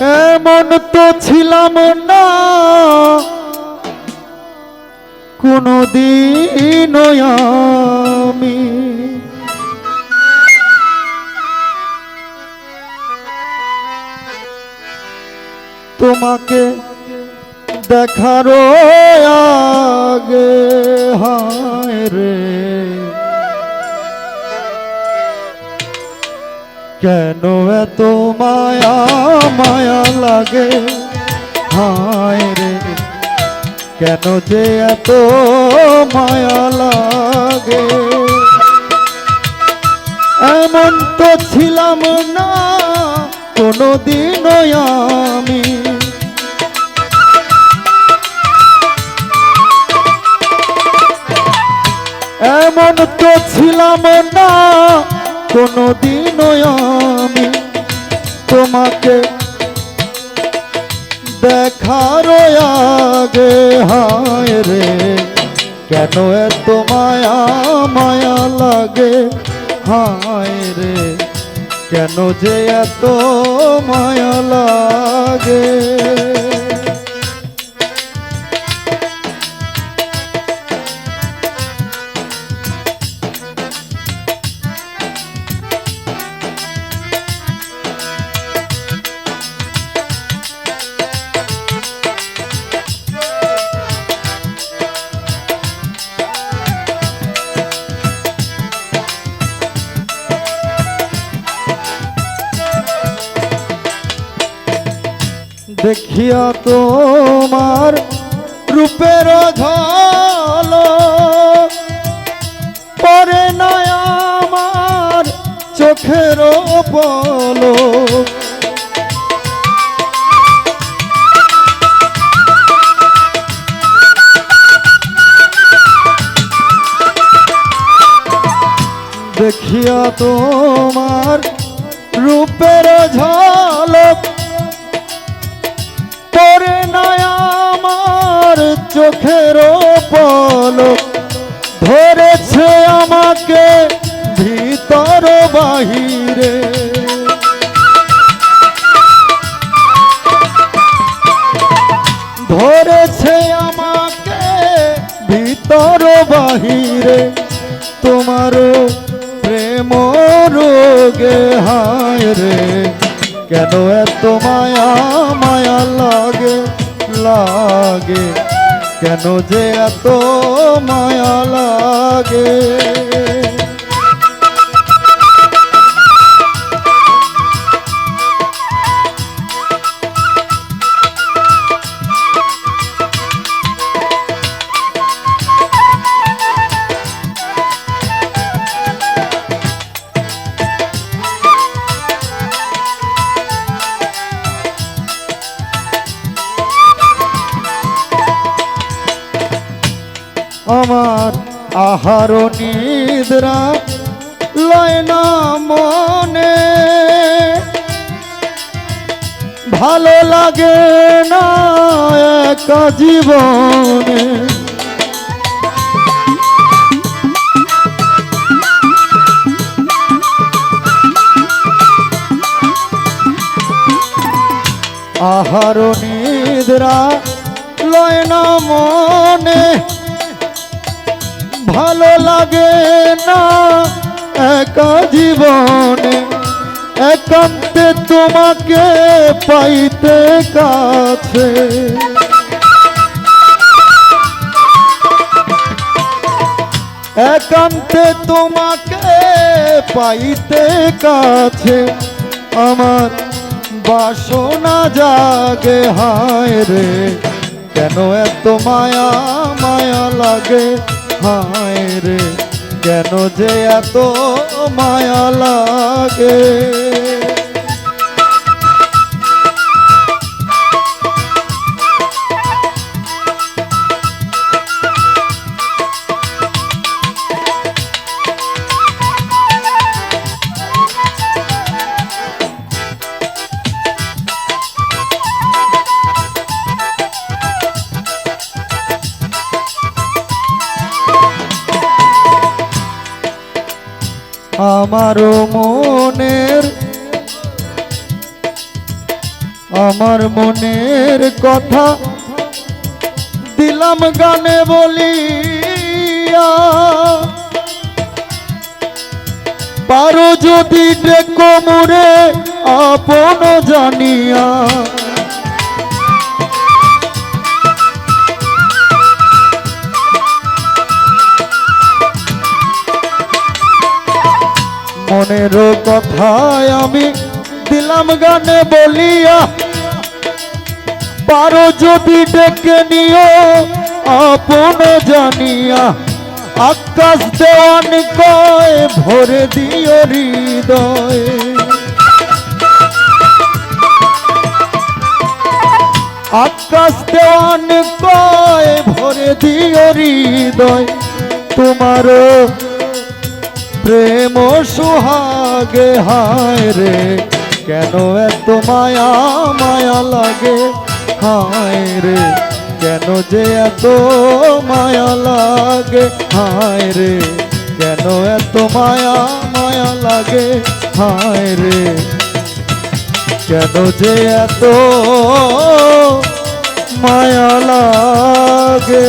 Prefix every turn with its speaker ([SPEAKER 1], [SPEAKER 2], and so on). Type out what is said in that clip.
[SPEAKER 1] এমন তো ছিলাম না। কোনো দিন আমি তোমাকে দেখারও আগে হায় রে। কেন এত মায়া মায়া লাগে? হায় রে, কেন যে এত মায়া লাগে? এমন তো ছিলাম না কোনো দিনও আমি। এমন তো ছিলাম না কোনো দিনও আমি তোমাকে দেখার আগে, হায় রে, কেন এত মায়া মায়া লাগে? হায় রে, কেন যে এত মায়া লাগে? দেখিয়া তোমার রূপের ঝল পরে নয় আমার চোখের পলো দেখিয়া তোমার রূপের ঝলক। চোখের পলক ধরেছে আমাকে ভিতর বাহিরে। ধরেছে আমাকে ভিতর বাহিরে তোমার প্রেম রোগে হায় রে। কেন এত মায়া মায়া লাগে লাগে? কেন যে এত মায়া লাগে? আহার নিদ্রা লয় না মনে। ভালো লাগে না একা জীবনে। আহার নিদ্রা লয় না মনে। ভালো লাগে না একা জীবনে, একান্তে তোমাকে পাইতে কাছে। একান্তে তোমাকে পাইতে কাছে, আমার বাসনা জাগে, হায় রে, কেন এত মায়া মায়া লাগে? হায় কেন যে এত মায়া লাগে? আমারও মনের আমার মনের কথা দিলাম গানে বলিয়া। পারো যদি ডেকো মুরে আপন জানিয়া। মনের কথায় আমি দিলাম গানে বলিয়া, পারো যদি ডেকে নিও আপন জানিয়া। আকাশ দেওয়ান কয়, ভরে দিও হৃদয়। আকাশ দেওয়ান কয়, ভরে দিও হৃদয়। তোমারও প্রেম সুহাগে, হায় রে, কেন এত মায়া মায়া লাগে? হায় রে, কেন যে এত মায়া লাগে? হায় রে, কেন এত মায়া মায়া লাগে? হায় রে, কেন যে এত মায়া লাগে?